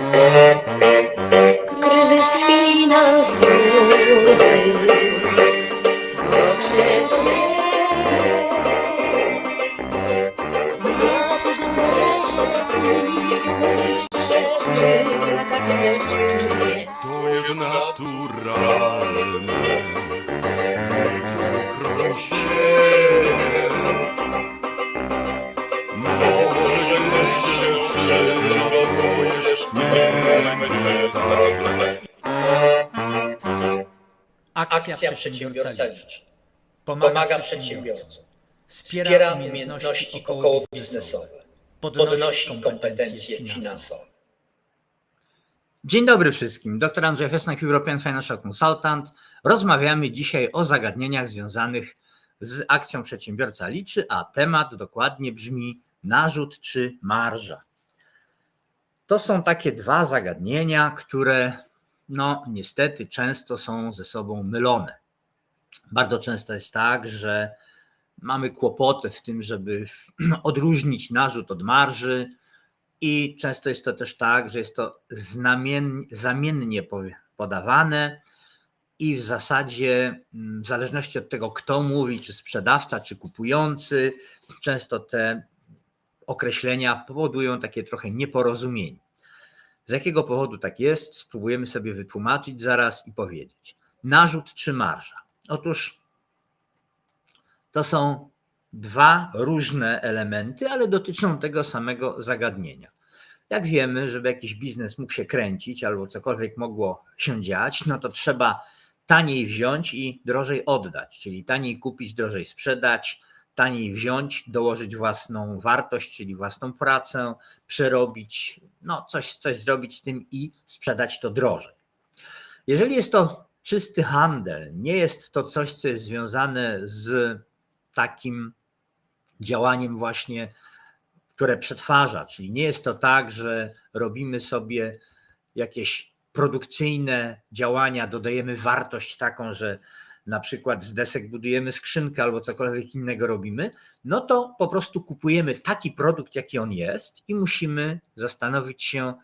Mm-hmm. Akcja, Przedsiębiorca Liczy. Pomaga, przedsiębiorcom. Wspiera, umiejętności około biznesowe. podnosi kompetencje finansowe. Dzień dobry wszystkim. Dr Andrzej Fesnak, European Financial Consultant. Rozmawiamy dzisiaj o zagadnieniach związanych z akcją Przedsiębiorca Liczy, a temat dokładnie brzmi narzut czy marża. To są takie dwa zagadnienia, które no niestety często są ze sobą mylone. Bardzo często jest tak, że mamy kłopoty w tym, żeby odróżnić narzut od marży, i często jest to też tak, że jest to zamiennie podawane i w zasadzie, mm, w zależności od tego, kto mówi, czy sprzedawca, czy kupujący, często te określenia powodują takie trochę nieporozumienie. Z jakiego powodu tak jest, spróbujemy sobie wytłumaczyć zaraz i powiedzieć. Narzut czy marża? Otóż to są dwa różne elementy, ale dotyczą tego samego zagadnienia. Jak wiemy, żeby jakiś biznes mógł się kręcić albo cokolwiek mogło się dziać, no to trzeba taniej wziąć i drożej oddać, czyli taniej kupić, drożej sprzedać, taniej wziąć, dołożyć własną wartość, czyli własną pracę, przerobić, no coś, coś zrobić z tym i sprzedać to drożej. Jeżeli jest to czysty handel, nie jest to coś, co jest związane z takim działaniem właśnie, które przetwarza, czyli nie jest to tak, że robimy sobie jakieś produkcyjne działania, dodajemy wartość taką, że na przykład z desek budujemy skrzynkę albo cokolwiek innego robimy, no to po prostu kupujemy taki produkt, jaki on jest i musimy zastanowić się,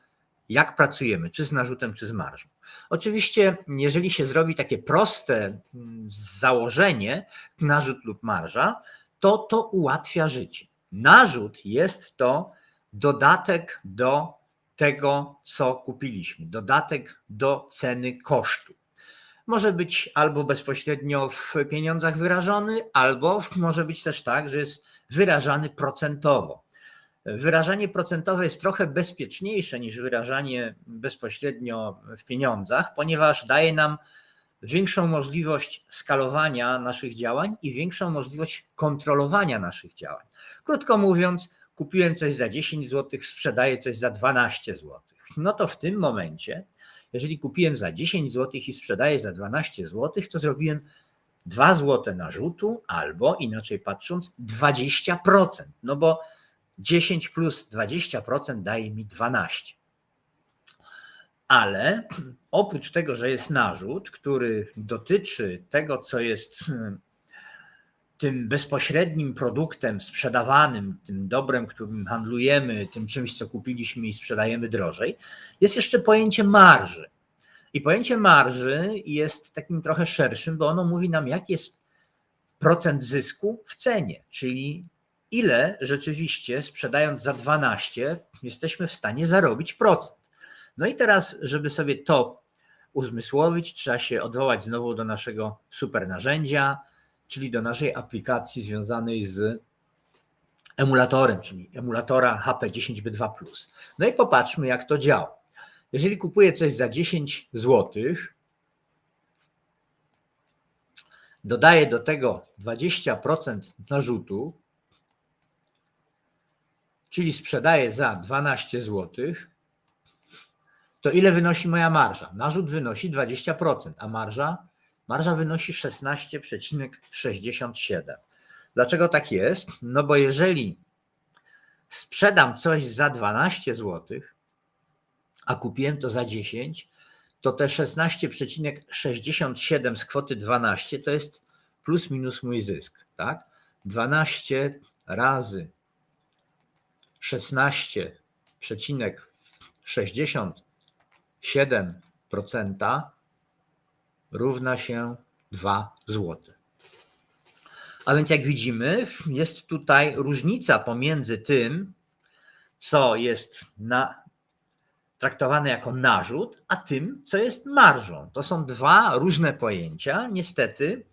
jak pracujemy, czy z narzutem, czy z marżą. Oczywiście, jeżeli się zrobi takie proste mm, założenie, narzut lub marża, to to ułatwia życie. Narzut jest to dodatek do tego, co kupiliśmy, dodatek do ceny kosztu. Może być albo bezpośrednio w pieniądzach wyrażony, albo może być też tak, że jest wyrażany procentowo. Wyrażanie procentowe jest trochę bezpieczniejsze niż wyrażanie bezpośrednio w pieniądzach, ponieważ daje nam większą możliwość skalowania naszych działań i większą możliwość kontrolowania naszych działań. Krótko mówiąc, kupiłem coś za 10 zł, sprzedaję coś za 12 zł. No to w tym momencie, jeżeli kupiłem za 10 zł i sprzedaję za 12 zł, to zrobiłem 2 zł narzutu albo inaczej patrząc 20%, no bo 10 plus 20% daje mi 12. Ale oprócz tego, że jest narzut, który dotyczy tego, co jest hmm, tym bezpośrednim produktem sprzedawanym, tym dobrem, którym handlujemy, tym czymś, co kupiliśmy i sprzedajemy drożej, jest jeszcze pojęcie marży. I pojęcie marży jest takim trochę szerszym, bo ono mówi nam, jaki jest procent zysku w cenie, czyli ile rzeczywiście sprzedając za 12 jesteśmy w stanie zarobić procent. No i teraz, żeby sobie to uzmysłowić, trzeba się odwołać znowu do naszego super narzędzia, czyli do naszej aplikacji związanej z emulatorem, czyli emulatora HP10B2. No i popatrzmy, jak to działa. Jeżeli kupuję coś za 10 zł, dodaję do tego 20% narzutu, czyli sprzedaję za 12 zł, to ile wynosi moja marża? Narzut wynosi 20%, a marża? Marża wynosi 16,67. Dlaczego tak jest? No bo jeżeli sprzedam coś za 12 zł, a kupiłem to za 10, to te 16,67 z kwoty 12 to jest plus minus mój zysk, tak? 12 razy 16,67 7% równa się 2 zł. A więc jak widzimy, jest tutaj różnica pomiędzy tym, co jest na, traktowane jako narzut, a tym, co jest marżą. To są dwa różne pojęcia, niestety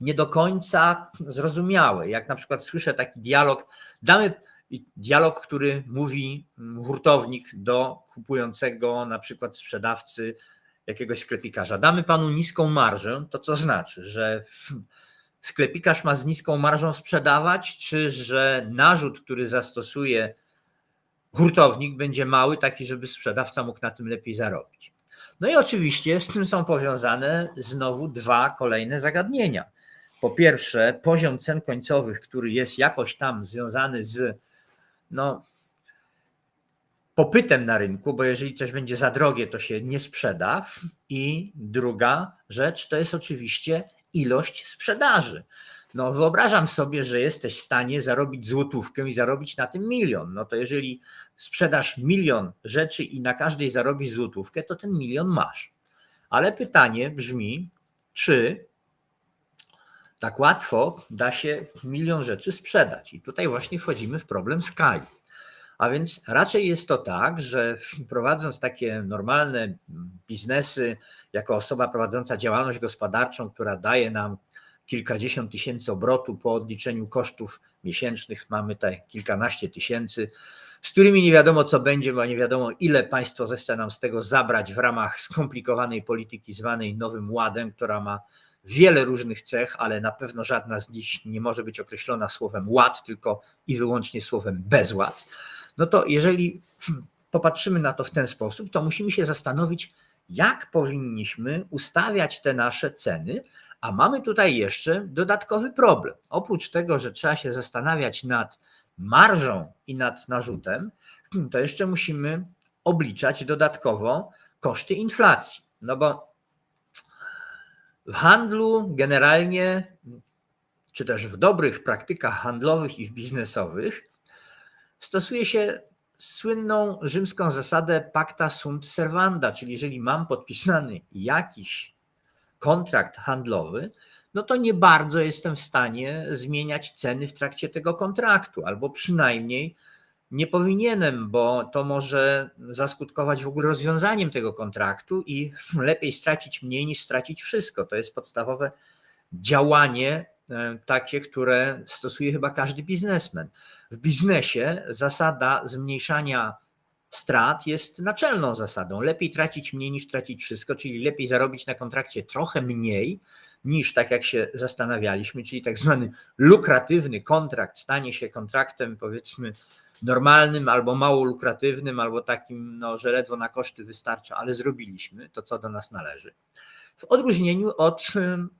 nie do końca zrozumiałe. Jak na przykład słyszę taki dialog, damy dialog, który mówi hurtownik do kupującego, na przykład sprzedawcy jakiegoś sklepikarza. Damy panu niską marżę, to co znaczy, że sklepikarz ma z niską marżą sprzedawać, czy że narzut, który zastosuje hurtownik, będzie mały, taki, żeby sprzedawca mógł na tym lepiej zarobić. No i oczywiście z tym są powiązane znowu dwa kolejne zagadnienia. Po pierwsze, poziom cen końcowych, który jest jakoś tam związany z no, popytem na rynku, bo jeżeli coś będzie za drogie, to się nie sprzeda. I druga rzecz to jest oczywiście ilość sprzedaży. No, wyobrażam sobie, że jesteś w stanie zarobić złotówkę i zarobić na tym milion. No to jeżeli sprzedasz milion rzeczy i na każdej zarobisz złotówkę, to ten milion masz. Ale pytanie brzmi, czy tak łatwo da się milion rzeczy sprzedać? I tutaj właśnie wchodzimy w problem skali. A więc raczej jest to tak, że prowadząc takie normalne biznesy, jako osoba prowadząca działalność gospodarczą, która daje nam kilkadziesiąt tysięcy obrotu po odliczeniu kosztów miesięcznych, mamy te kilkanaście tysięcy, z którymi nie wiadomo co będzie, bo nie wiadomo ile państwo zechce nam z tego zabrać w ramach skomplikowanej polityki zwanej Nowym Ładem, która ma wiele różnych cech, ale na pewno żadna z nich nie może być określona słowem ład, tylko i wyłącznie słowem bezład. No to jeżeli popatrzymy na to w ten sposób, to musimy się zastanowić, jak powinniśmy ustawiać te nasze ceny, a mamy tutaj jeszcze dodatkowy problem. Oprócz tego, że trzeba się zastanawiać nad marżą i nad narzutem, to jeszcze musimy obliczać dodatkowo koszty inflacji. No bo w handlu generalnie, czy też w dobrych praktykach handlowych i w biznesowych, stosuje się słynną rzymską zasadę pacta sunt servanda, czyli jeżeli mam podpisany jakiś kontrakt handlowy, no to nie bardzo jestem w stanie zmieniać ceny w trakcie tego kontraktu, albo przynajmniej nie powinienem, bo to może zaskutkować w ogóle rozwiązaniem tego kontraktu i lepiej stracić mniej niż stracić wszystko. To jest podstawowe działanie, takie, które stosuje chyba każdy biznesmen. W biznesie zasada zmniejszania strat jest naczelną zasadą. Lepiej tracić mniej niż tracić wszystko, czyli lepiej zarobić na kontrakcie trochę mniej niż tak jak się zastanawialiśmy, czyli tak zwany lukratywny kontrakt stanie się kontraktem powiedzmy normalnym albo mało lukratywnym, albo takim, no, że ledwo na koszty wystarcza, ale zrobiliśmy to, co do nas należy. W odróżnieniu od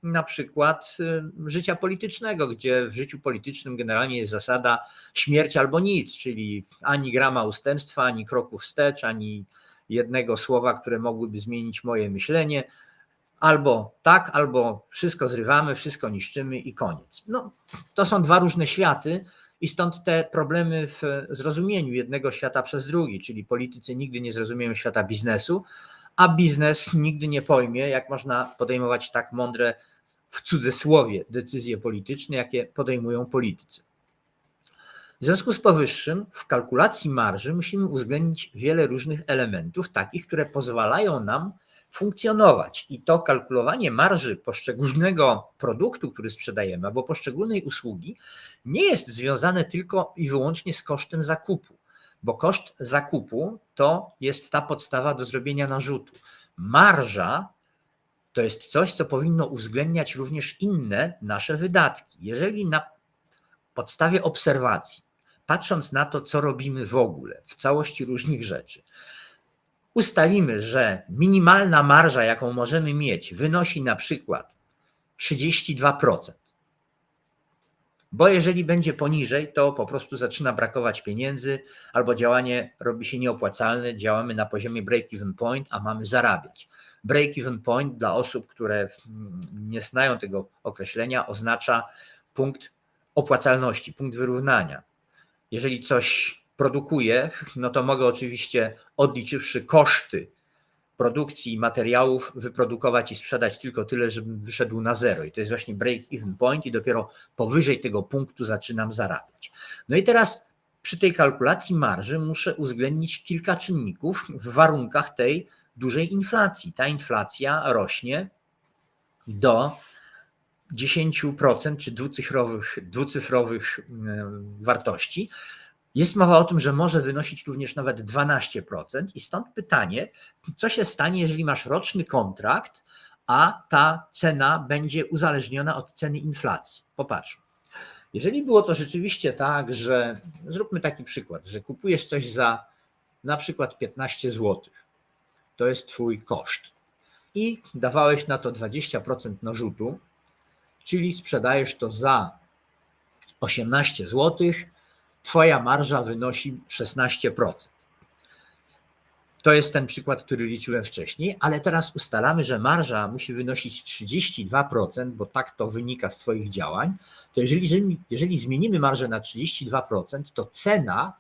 na przykład życia politycznego, gdzie w życiu politycznym generalnie jest zasada śmierć albo nic, czyli ani grama ustępstwa, ani kroku wstecz, ani jednego słowa, które mogłyby zmienić moje myślenie. Albo tak, albo wszystko zrywamy, wszystko niszczymy i koniec. No, to są dwa różne światy, i stąd te problemy w zrozumieniu jednego świata przez drugi, czyli politycy nigdy nie zrozumieją świata biznesu, a biznes nigdy nie pojmie, jak można podejmować tak mądre, w cudzysłowie, decyzje polityczne, jakie podejmują politycy. W związku z powyższym, w kalkulacji marży musimy uwzględnić wiele różnych elementów, takich, które pozwalają nam funkcjonować. I to kalkulowanie marży poszczególnego produktu, który sprzedajemy, albo poszczególnej usługi, nie jest związane tylko i wyłącznie z kosztem zakupu, bo koszt zakupu to jest ta podstawa do zrobienia narzutu. Marża to jest coś, co powinno uwzględniać również inne nasze wydatki. Jeżeli na podstawie obserwacji, patrząc na to, co robimy w ogóle, w całości różnych rzeczy, ustalimy, że minimalna marża, jaką możemy mieć, wynosi na przykład 32%, bo jeżeli będzie poniżej, to po prostu zaczyna brakować pieniędzy albo działanie robi się nieopłacalne, działamy na poziomie break-even point, a mamy zarabiać. Break-even point dla osób, które nie znają tego określenia, oznacza punkt opłacalności, punkt wyrównania. Jeżeli coś produkuję, no to mogę oczywiście odliczywszy koszty produkcji materiałów, wyprodukować i sprzedać tylko tyle, żebym wyszedł na zero. I to jest właśnie break-even point, i dopiero powyżej tego punktu zaczynam zarabiać. No i teraz przy tej kalkulacji marży muszę uwzględnić kilka czynników w warunkach tej dużej inflacji. Ta inflacja rośnie do 10% czy dwucyfrowych, dwucyfrowych wartości. Jest mowa o tym, że może wynosić również nawet 12%, i stąd pytanie, co się stanie, jeżeli masz roczny kontrakt, a ta cena będzie uzależniona od ceny inflacji. Popatrz. Jeżeli było to rzeczywiście tak, że zróbmy taki przykład, że kupujesz coś za na przykład 15 zł, to jest Twój koszt, i dawałeś na to 20% narzutu, czyli sprzedajesz to za 18 zł, Twoja marża wynosi 16%. To jest ten przykład, który liczyłem wcześniej, ale teraz ustalamy, że marża musi wynosić 32%, bo tak to wynika z Twoich działań. To jeżeli, jeżeli, zmienimy marżę na 32%, to cena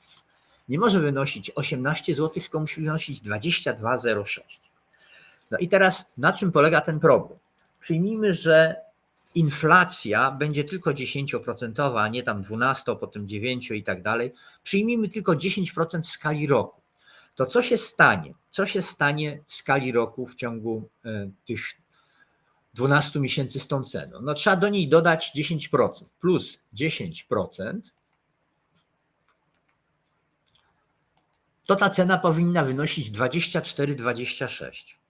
nie może wynosić 18 zł, tylko musi wynosić 22,06. No i teraz na czym polega ten problem? Przyjmijmy, że inflacja będzie tylko 10%, a nie tam 12, potem 9 i tak dalej. Przyjmijmy tylko 10% w skali roku. To co się stanie? Co się stanie w skali roku w ciągu e, tych 12 miesięcy z tą ceną? No trzeba do niej dodać 10% plus 10%. To ta cena powinna wynosić 24,26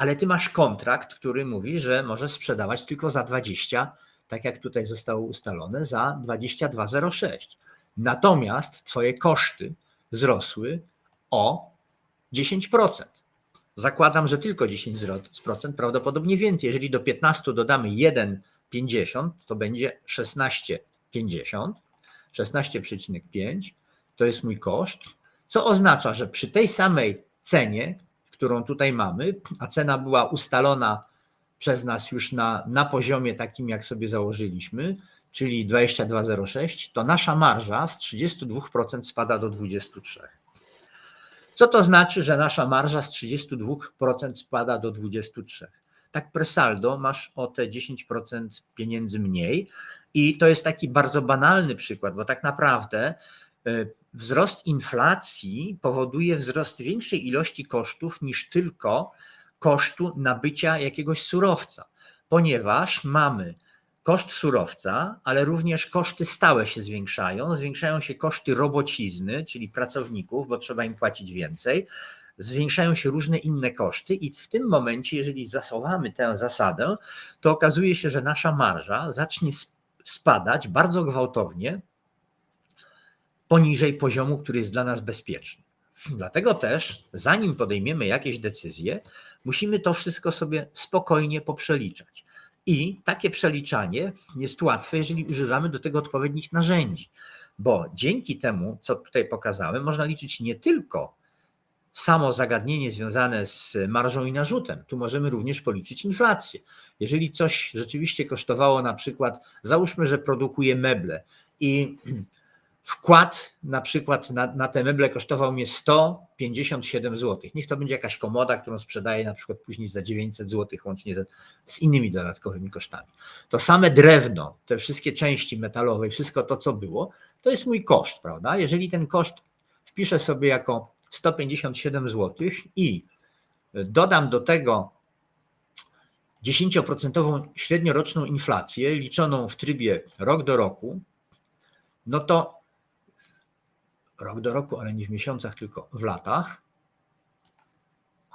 ale ty masz kontrakt, który mówi, że możesz sprzedawać tylko za 20, tak jak tutaj zostało ustalone, za 22,06. Natomiast twoje koszty wzrosły o 10%. Zakładam, że tylko 10%, prawdopodobnie więcej. Jeżeli do 15 dodamy 1,50, to będzie 16,50, 16,5 to jest mój koszt, co oznacza, że przy tej samej cenie, którą tutaj mamy, a cena była ustalona przez nas już na, na poziomie takim, jak sobie założyliśmy, czyli 22,06, to nasza marża z 32% spada do 23%. Co to znaczy, że nasza marża z 32% spada do 23%? Tak per saldo masz o te 10% pieniędzy mniej i to jest taki bardzo banalny przykład, bo tak naprawdę y, wzrost inflacji powoduje wzrost większej ilości kosztów niż tylko kosztu nabycia jakiegoś surowca, ponieważ mamy koszt surowca, ale również koszty stałe się zwiększają. Zwiększają się koszty robocizny, czyli pracowników, bo trzeba im płacić więcej. Zwiększają się różne inne koszty, i w tym momencie, jeżeli zasuwamy tę zasadę, to okazuje się, że nasza marża zacznie spadać bardzo gwałtownie poniżej poziomu, który jest dla nas bezpieczny. Dlatego też, zanim podejmiemy jakieś decyzje, musimy to wszystko sobie spokojnie poprzeliczać. I takie przeliczanie jest łatwe, jeżeli używamy do tego odpowiednich narzędzi, bo dzięki temu, co tutaj pokazałem, można liczyć nie tylko samo zagadnienie związane z marżą i narzutem, tu możemy również policzyć inflację. Jeżeli coś rzeczywiście kosztowało na przykład, załóżmy, że produkuje meble i wkład na przykład na, na te meble kosztował mnie 157 zł. Niech to będzie jakaś komoda, którą sprzedaję na przykład później za 900 zł, łącznie z, z innymi dodatkowymi kosztami. To same drewno, te wszystkie części metalowe wszystko to, co było, to jest mój koszt, prawda? Jeżeli ten koszt wpiszę sobie jako 157 zł i dodam do tego 10% średnioroczną inflację liczoną w trybie rok do roku, no to rok do roku, ale nie w miesiącach, tylko w latach.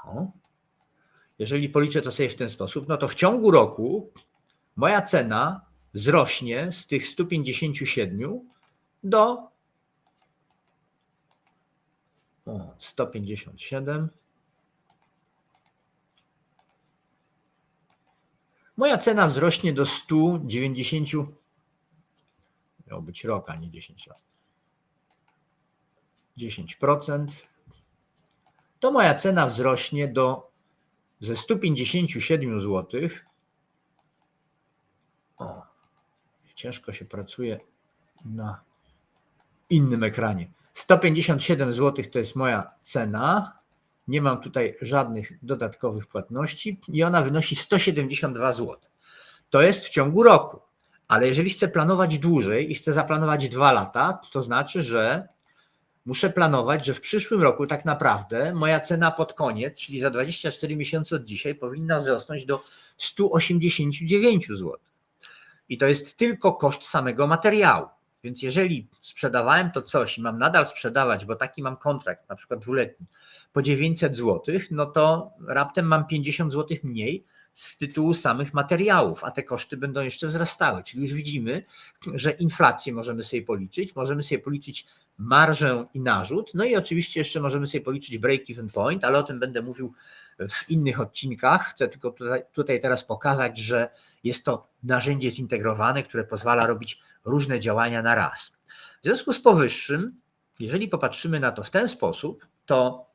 O. Jeżeli policzę to sobie w ten sposób, no to w ciągu roku moja cena wzrośnie z tych 157 do o, 157. Moja cena wzrośnie do 190. Miał być rok, a nie 10 lat. 10%, to moja cena wzrośnie do ze 157 zł. O, ciężko się pracuje na innym ekranie. 157 zł to jest moja cena. Nie mam tutaj żadnych dodatkowych płatności i ona wynosi 172 zł. To jest w ciągu roku. Ale jeżeli chcę planować dłużej i chcę zaplanować dwa lata, to znaczy, że muszę planować, że w przyszłym roku tak naprawdę moja cena pod koniec, czyli za 24 miesiące od dzisiaj, powinna wzrosnąć do 189 zł. I to jest tylko koszt samego materiału. Więc jeżeli sprzedawałem to coś i mam nadal sprzedawać, bo taki mam kontrakt, na przykład dwuletni, po 900 zł, no to raptem mam 50 zł mniej z tytułu samych materiałów, a te koszty będą jeszcze wzrastały. Czyli już widzimy, że inflację możemy sobie policzyć, możemy sobie policzyć marżę i narzut, no i oczywiście jeszcze możemy sobie policzyć break-even point, ale o tym będę mówił w innych odcinkach. Chcę tylko tutaj, tutaj teraz pokazać, że jest to narzędzie zintegrowane, które pozwala robić różne działania na raz. W związku z powyższym, jeżeli popatrzymy na to w ten sposób, to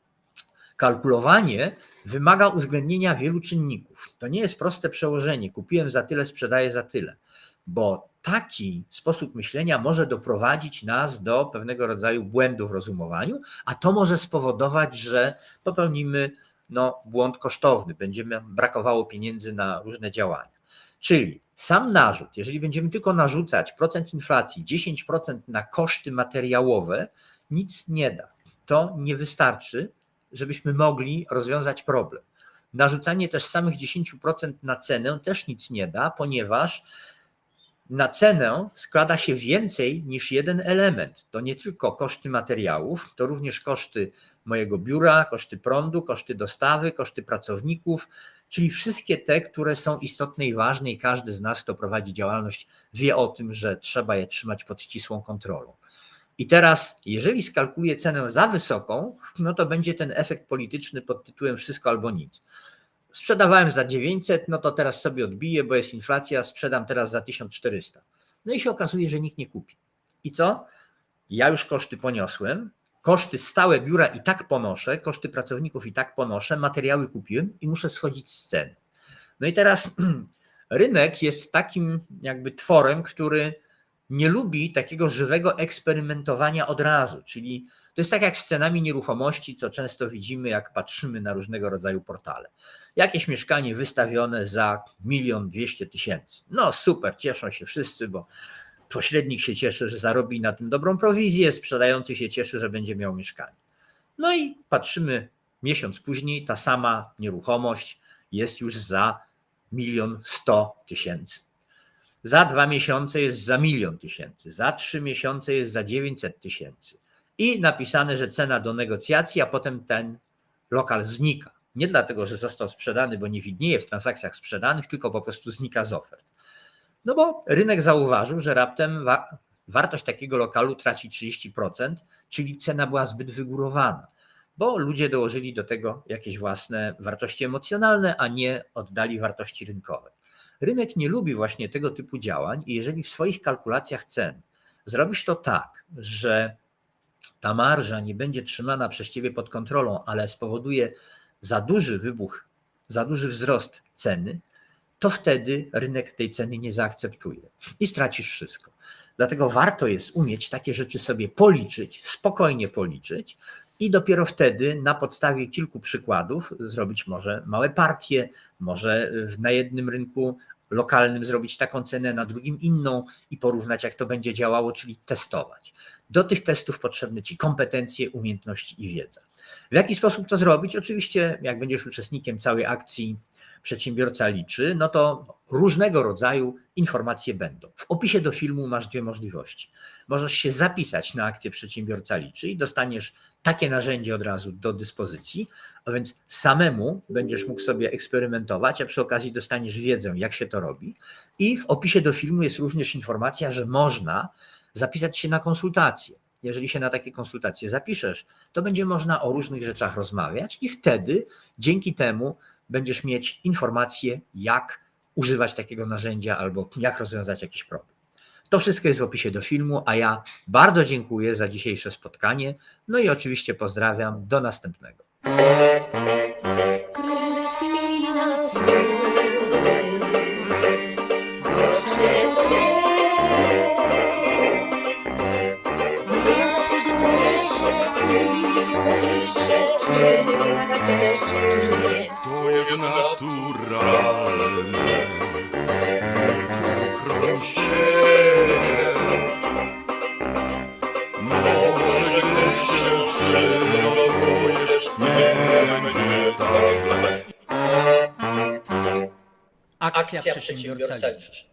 kalkulowanie wymaga uwzględnienia wielu czynników. To nie jest proste przełożenie. Kupiłem za tyle, sprzedaję za tyle, bo taki sposób myślenia może doprowadzić nas do pewnego rodzaju błędu w rozumowaniu, a to może spowodować, że popełnimy no, błąd kosztowny, będziemy brakowało pieniędzy na różne działania. Czyli sam narzut, jeżeli będziemy tylko narzucać procent inflacji 10% na koszty materiałowe, nic nie da. To nie wystarczy, żebyśmy mogli rozwiązać problem. Narzucanie też samych 10% na cenę też nic nie da, ponieważ na cenę składa się więcej niż jeden element. To nie tylko koszty materiałów, to również koszty mojego biura, koszty prądu, koszty dostawy, koszty pracowników, czyli wszystkie te, które są istotne i ważne, i każdy z nas, kto prowadzi działalność, wie o tym, że trzeba je trzymać pod ścisłą kontrolą. I teraz, jeżeli skalkuluję cenę za wysoką, no to będzie ten efekt polityczny pod tytułem wszystko albo nic. Sprzedawałem za 900, no to teraz sobie odbiję, bo jest inflacja, sprzedam teraz za 1400. No i się okazuje, że nikt nie kupi. I co? Ja już koszty poniosłem, koszty stałe biura i tak ponoszę, koszty pracowników i tak ponoszę, materiały kupiłem i muszę schodzić z cen. No i teraz rynek jest takim jakby tworem, który nie lubi takiego żywego eksperymentowania od razu, czyli to jest tak jak z cenami nieruchomości, co często widzimy, jak patrzymy na różnego rodzaju portale. Jakieś mieszkanie wystawione za milion dwieście tysięcy. No super, cieszą się wszyscy, bo pośrednik się cieszy, że zarobi na tym dobrą prowizję, sprzedający się cieszy, że będzie miał mieszkanie. No i patrzymy miesiąc później, ta sama nieruchomość jest już za milion sto tysięcy. Za dwa miesiące jest za milion tysięcy, za trzy miesiące jest za 900 tysięcy. I napisane, że cena do negocjacji, a potem ten lokal znika. Nie dlatego, że został sprzedany, bo nie widnieje w transakcjach sprzedanych, tylko po prostu znika z ofert. No bo rynek zauważył, że raptem wa- wartość takiego lokalu traci 30%, czyli cena była zbyt wygórowana, bo ludzie dołożyli do tego jakieś własne wartości emocjonalne, a nie oddali wartości rynkowej. Rynek nie lubi właśnie tego typu działań i jeżeli w swoich kalkulacjach cen zrobisz to tak, że ta marża nie będzie trzymana przez ciebie pod kontrolą, ale spowoduje za duży wybuch, za duży wzrost ceny, to wtedy rynek tej ceny nie zaakceptuje i stracisz wszystko. Dlatego warto jest umieć takie rzeczy sobie policzyć, spokojnie policzyć i dopiero wtedy na podstawie kilku przykładów zrobić może małe partie, może na jednym rynku lokalnym zrobić taką cenę, na drugim inną i porównać, jak to będzie działało, czyli testować. Do tych testów potrzebne Ci kompetencje, umiejętności i wiedza. W jaki sposób to zrobić? Oczywiście, jak będziesz uczestnikiem całej akcji Przedsiębiorca liczy, no to różnego rodzaju informacje będą. W opisie do filmu masz dwie możliwości. Możesz się zapisać na akcję Przedsiębiorca liczy i dostaniesz takie narzędzie od razu do dyspozycji, a więc samemu będziesz mógł sobie eksperymentować, a przy okazji dostaniesz wiedzę, jak się to robi. I w opisie do filmu jest również informacja, że można zapisać się na konsultacje. Jeżeli się na takie konsultacje zapiszesz, to będzie można o różnych rzeczach rozmawiać i wtedy dzięki temu będziesz mieć informacje, jak używać takiego narzędzia albo jak rozwiązać jakiś problem. To wszystko jest w opisie do filmu, a ja bardzo dziękuję za dzisiejsze spotkanie. No i oczywiście pozdrawiam. Do następnego. Akcja, Akcja przedsiębiorca liczy.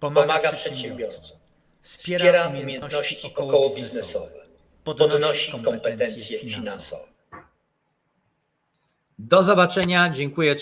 pomaga Pomaga przedsiębiorcom, wspiera umiejętności okołobiznesowe, podnosi kompetencje finansowe. Do zobaczenia, dziękuję, cześć.